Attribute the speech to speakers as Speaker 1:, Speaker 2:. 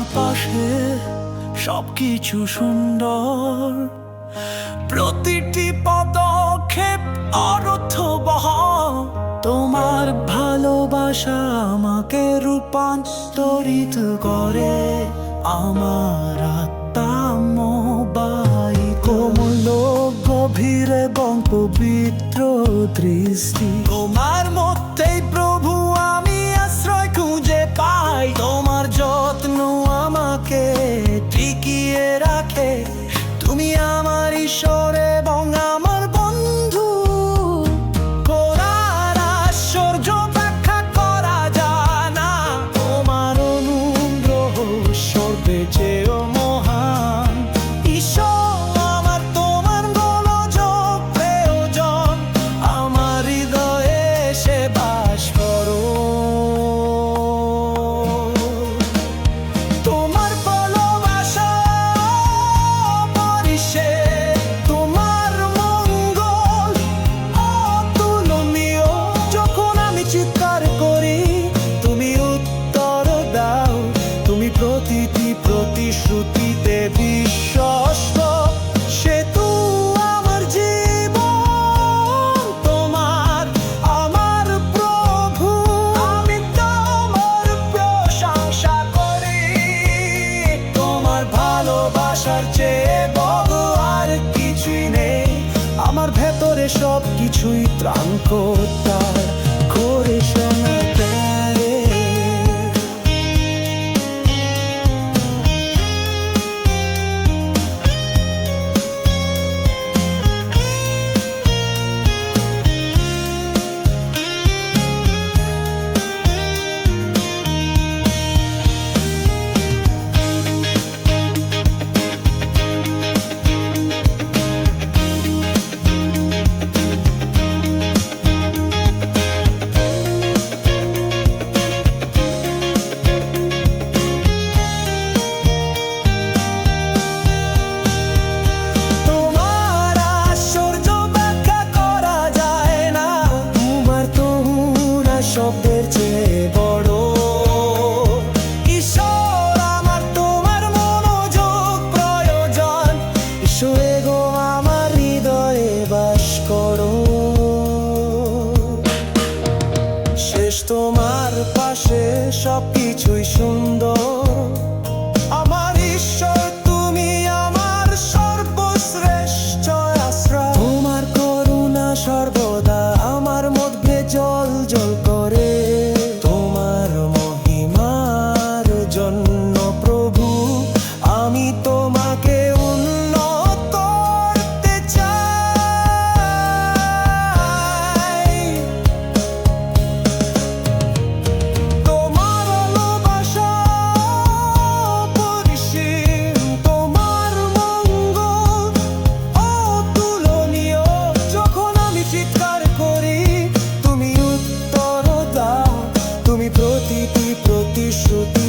Speaker 1: তোমার পাশে সবকিছু সুন্দর। প্রতিটি পদক্ষেপ অর্থ বহ তোমার ভালোবাসা আমাকে রূপান্তরিত করে। আমার আত্মাই কোমল, গভীর এবং পবিত্র দৃষ্টি। তোমার মতেই প্র চেয়ে বড় আর কিছুই নেই। আমার ভেতরে সব কিছুই ত্রাণ তার করে তোমার পাশে সবকিছুই শুন প্রতিটি প্রতিশ্রুতি